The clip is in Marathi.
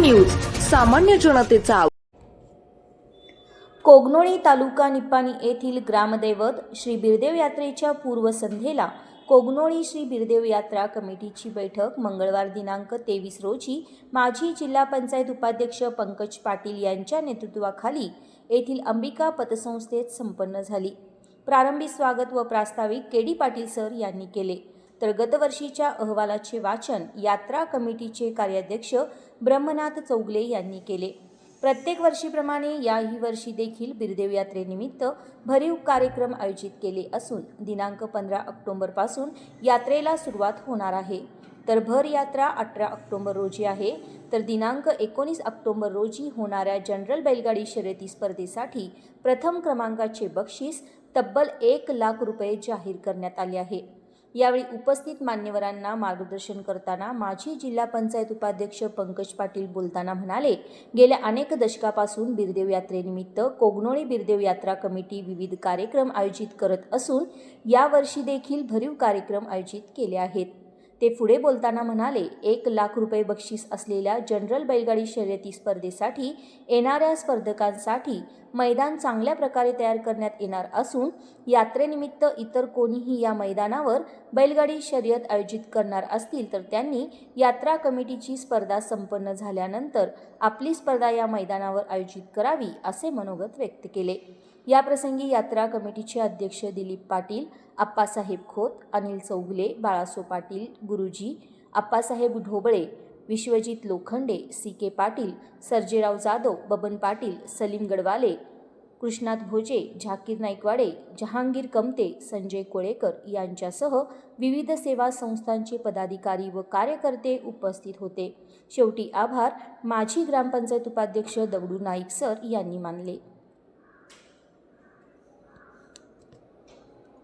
न्यूज सामान्य जनतेचा कोगनोळी तालुका निप्पाणी येथील ग्रामदैवत श्री बिरदेव यात्रेच्या पूर्वसंध्येला कोगनोळी श्री बिरदेव यात्रा कमिटीची बैठक मंगळवार दिनांक तेवीस रोजी माजी जिल्हा पंचायत उपाध्यक्ष पंकज पाटील यांच्या नेतृत्वाखाली येथील अंबिका पतसंस्थेत संपन्न झाली. प्रारंभी स्वागत व प्रास्ताविक के डी पाटील सर यांनी केले. तर गतवर्षीच्या अहवालाचे वाचन यात्रा कमिटीचे कार्याध्यक्ष ब्रह्मनाथ चौगले यांनी केले. प्रत्येक वर्षीप्रमाणे याही वर्षी देखील बिरदेव यात्रेनिमित्त भरीव कार्यक्रम आयोजित केले असून दिनांक पंधरा ऑक्टोंबरपासून यात्रेला सुरुवात होणार आहे. तर भर यात्रा अठरा ऑक्टोंबर रोजी आहे. तर दिनांक एकोणीस ऑक्टोंबर रोजी होणाऱ्या जनरल बैलगाडी शर्यती स्पर्धेसाठी प्रथम क्रमांकाचे बक्षीस तब्बल एक लाख रुपये जाहीर करण्यात आले आहे. यावेळी उपस्थित मान्यवरांना मार्गदर्शन करताना माजी जिल्हा पंचायत उपाध्यक्ष पंकज पाटील बोलताना म्हणाले गेल्या अनेक दशकापासून बिरदेव यात्रेनिमित्त कोगनोळी बिरदेव यात्रा कमिटी विविध कार्यक्रम आयोजित करत असून यावर्षी देखील भरीव कार्यक्रम आयोजित केले आहेत. ते पुढे बोलताना म्हणाले एक लाख रुपये बक्षीस असलेल्या जनरल बैलगाडी शर्यती स्पर्धेसाठी येणाऱ्या स्पर्धकांसाठी मैदान चांगल्या प्रकारे तयार करण्यात येणार असून यात्रेनिमित्त इतर कोणीही या मैदानावर बैलगाडी शर्यत आयोजित करणार असतील तर त्यांनी यात्रा कमिटीची स्पर्धा संपन्न झाल्यानंतर आपली स्पर्धा या मैदानावर आयोजित करावी असे मनोगत व्यक्त केले. याप्रसंगी यात्रा कमिटीचे अध्यक्ष दिलीप पाटील आप्पासाहेब खोत अनिल चौगले बाळासो पाटील गुरुजी आप्पासाहेब ढोबळे विश्वजित लोखंडे सी के पाटील सर्जेराव जाधव बबन पाटील सलीम गडवाले कृष्णात भोजे झाकीर नाईकवाडे जहांगीर कमते संजय कोळेकर यांच्यासह विविध सेवा संस्थांचे पदाधिकारी व कार्यकर्ते उपस्थित होते. शेवटी आभार. माजी ग्रामपंचायत उपाध्यक्ष दगडू नाईक सर यांनी मानले.